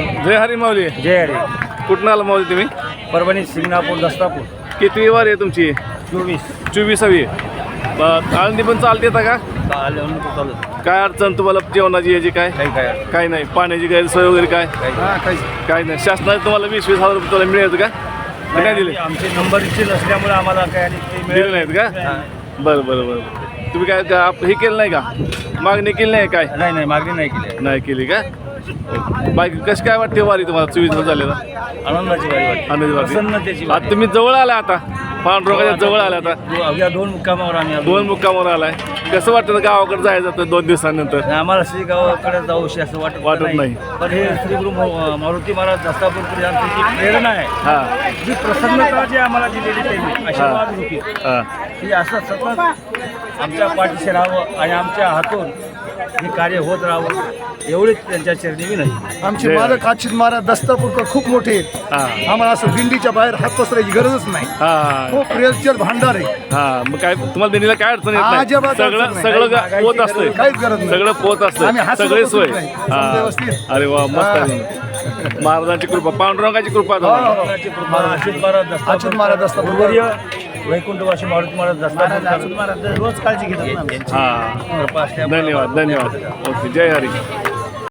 जय हरी माऊली. जय हरी. कुठून आला माऊली तुम्ही? परभणी सिंगणापूर दस्तापूर. कितवी वार आहे तुमची? चोवीस. चोवीसावी. ब- आळंदी पण चालते आता का? चालू काय अडचण तुम्हाला जेवणाची याची काय? काही काय काय नाही. पाण्याची गैरसोय वगैरे काय? काय नाही. शासनाने तुम्हाला वीस वीस हजार रुपये तुम्हाला मिळायचं का? का नाही दिले? आमचे नंबर इच्छे नसल्यामुळे आम्हाला काय दिले मिळेल नाहीत का? बरं बरं बरं तुम्ही काय का आप- हे केलं नाही का? मागणी केली नाही काय? नाही नाही मागणी नाही केली. नाही केली का? बाकी कसं काय वाटते वारी तुम्हाला? चोवीस दिवस झाले आनंदाची वारी वाटते. आनंदी वारी. प्रसन्नतेची आता तुम्ही जवळ आला आता. पांडुरंगाच्या जवळ आला. आता. अवघ्या दोन मुक्कामावर आम्ही. दोन मुक्कामावर आलाय. कसं वाटतं गावाकडे जायचं आता दोन दिवसानंतर? आम्हाला श्री गावाकडे जाऊशी असं वाटत वाटत नाही. पण हे श्री गुरु मा- मारुती महाराज यांची जी प्रेरणा आहे हां. जी प्रसन्नता जी आम्हाला दिलेली त्यांनी आशीर्वाद हां. की असं सतत आमच्या पाठीशी राहावं आणि आमच्या हातून हे कार्य होत राहावं एवढीच त्यांच्या चरणी विनंती आमचे जय मालक आचित महाराज दस्तापूरकर खूप मोठे आहेत हां आम्हाला असं दिंडीच्या बाहेर हात पसरायची गरजच नाही हां खूप रेलचल भांडार आहे हा मग काय तुम्हाला दिनीला काय अडचण येत नाही अजिबात अडचण सगळं नाही. सगळं पोत असतंय काहीच गरज नाही. सगळं पोत आम्ही असतं सगळी सोय नाही. हा. समजा व्यवस्थित. अरे वा मस्त आहे. महाराजांची कृपा पांडुरंगाची कृपा हो, तुम्हाला. हो. महाराजांची कृपा, आचित महाराज आचित महाराज दस्तापूरकर. वैकुंठवासी मारुती महाराज दस्तापूरकर महाराज रोज काळजी घेतात हा. कृपा असल्यामुळे धन्यवाद धन्यवाद. ओके जय हरी.